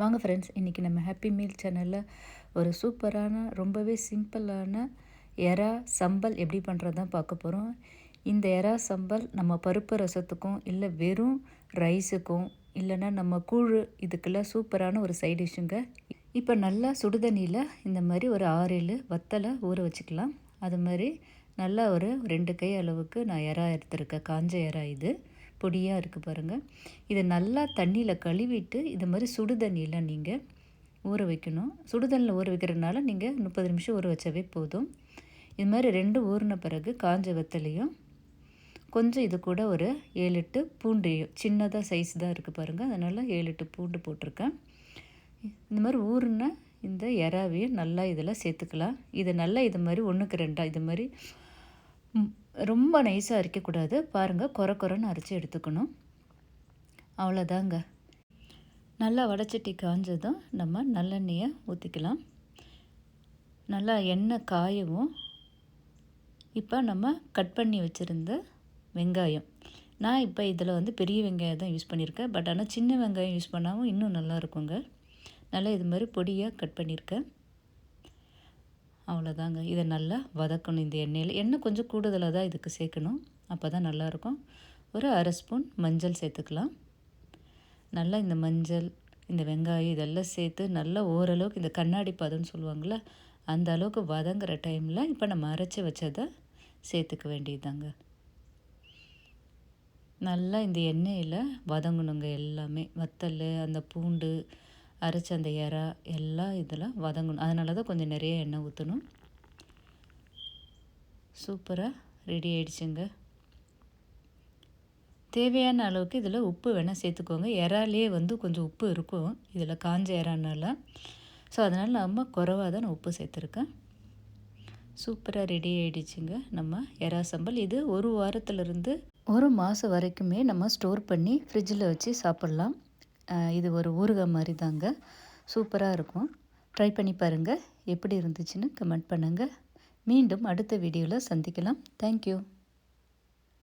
வாங்க ஃப்ரெண்ட்ஸ் இன்றைக்கி நம்ம ஹாப்பி மீல் சேனலில் ஒரு சூப்பரான ரொம்பவே சிம்பிளான எறா சம்பல் எப்படி பண்ணுறது தான் பார்க்க போகிறோம் இந்த எறா சம்பல் நம்ம பருப்பு ரசத்துக்கும் இல்லை வெறும் ரைஸுக்கும் இல்லைன்னா நம்ம கூழ் இதுக்கெல்லாம் சூப்பரான ஒரு சைட் டிஷ்ஷுங்க இப்போ நல்லா சுடுதண்ணியில் இந்த மாதிரி ஒரு ஆறு ஏழு வத்தலை ஊற வச்சுக்கலாம். அது மாதிரி நல்லா ஒரு ரெண்டு கை அளவுக்கு நான் எறா எடுத்திருக்கேன். காஞ்ச எறா இது. பொடியாக இருக்குது பாருங்கள் இதை நல்லா தண்ணியில் கழுவிட்டு இது மாதிரி சுடு தண்ணியில் நீங்கள் ஊற வைக்கணும். சுடுதண்ணியில் ஊற வைக்கிறதுனால நீங்கள் முப்பது நிமிஷம் ஊற வச்சாவே போதும். இது மாதிரி ரெண்டு ஊறின பிறகு காஞ்ச வெத்தலையும் கொஞ்சம் இது கூட ஒரு ஏழு எட்டு பூண்டையும் சின்னதாக சைஸ் தான் இருக்குது பாருங்கள் அதனால் ஏழு எட்டு பூண்டு போட்டிருக்கேன். இந்த மாதிரி ஊறின இந்த இறாவையும் நல்லா இதெல்லாம் சேர்த்துக்கலாம். இதை நல்லா இது மாதிரி ஒன்றுக்கு ரெண்டாக இது மாதிரி ரொம்ப நைஸாக அரைக்கக்கூடாது. பாருங்கள் குறை குறைன்னு அரைச்சி எடுத்துக்கணும். அவ்வளோதாங்க. நல்லா வடச்சட்டி காஞ்சதும் நம்ம நல்லெண்ணெயை ஊற்றிக்கலாம் நல்லா எண்ணெய் காயவும். இப்போ நம்ம கட் பண்ணி வச்சுருந்த வெங்காயம். நான் இப்போ இதில் வந்து பெரிய வெங்காயம் தான் யூஸ் பண்ணியிருக்கேன். பட் ஆனால் சின்ன வெங்காயம் யூஸ் பண்ணாமல் இன்னும் நல்லா இருக்குங்க. நல்லா இது மாதிரி பொடியாக கட் பண்ணியிருக்கேன். அவ்வளோதாங்க. இதை நல்லா வதக்கணும் இந்த எண்ணெயில். எண்ணெய் கொஞ்சம் கூடுதலாக தான் இதுக்கு சேர்க்கணும். அப்போ தான் நல்லாயிருக்கும். ஒரு அரை ஸ்பூன் மஞ்சள் சேர்த்துக்கலாம். நல்லா இந்த மஞ்சள் இந்த வெங்காயம் இதெல்லாம் சேர்த்து நல்லா ஓரளவுக்கு இந்த கண்ணாடி பதம்னு சொல்லுவாங்கள்ல அந்த அளவுக்கு வதங்குற டைமில் இப்போ நம்ம அரைச்சி வச்சதை சேர்த்துக்க வேண்டியதாங்க நல்லா இந்த எண்ணெயில் வதங்கணுங்க எல்லாமே. வத்தல் அந்த பூண்டு அரைச்ச அந்த இறா எல்லாம் இதில் வதங்கணும். அதனால தான் கொஞ்சம் நிறைய எண்ணெய் ஊற்றணும் சூப்பராக ரெடி ஆயிடுச்சுங்க. தேவையான அளவுக்கு இதில் உப்பு வேணால் சேர்த்துக்கோங்க. இறாலே வந்து கொஞ்சம் உப்பு இருக்கும். இதில் காஞ்ச இறானால. ஸோ அதனால் நம்ம குறவாக தான் நான் உப்பு சேர்த்துருக்கேன். சூப்பராக ரெடி ஆகிடுச்சுங்க நம்ம எறா சம்பல். இது ஒரு வாரத்துலேருந்து ஒரு மாதம் வரைக்குமே நம்ம ஸ்டோர் பண்ணி ஃப்ரிட்ஜில் வச்சு சாப்பிட்லாம். இது ஒரு ஊறுகாய் மாதிரி தாங்க. சூப்பராக இருக்கும். ட்ரை பண்ணி பாருங்கள் எப்படி இருந்துச்சுன்னு கமெண்ட் பண்ணுங்கள் மீண்டும் அடுத்த வீடியோவில் சந்திக்கலாம். தேங்க்யூ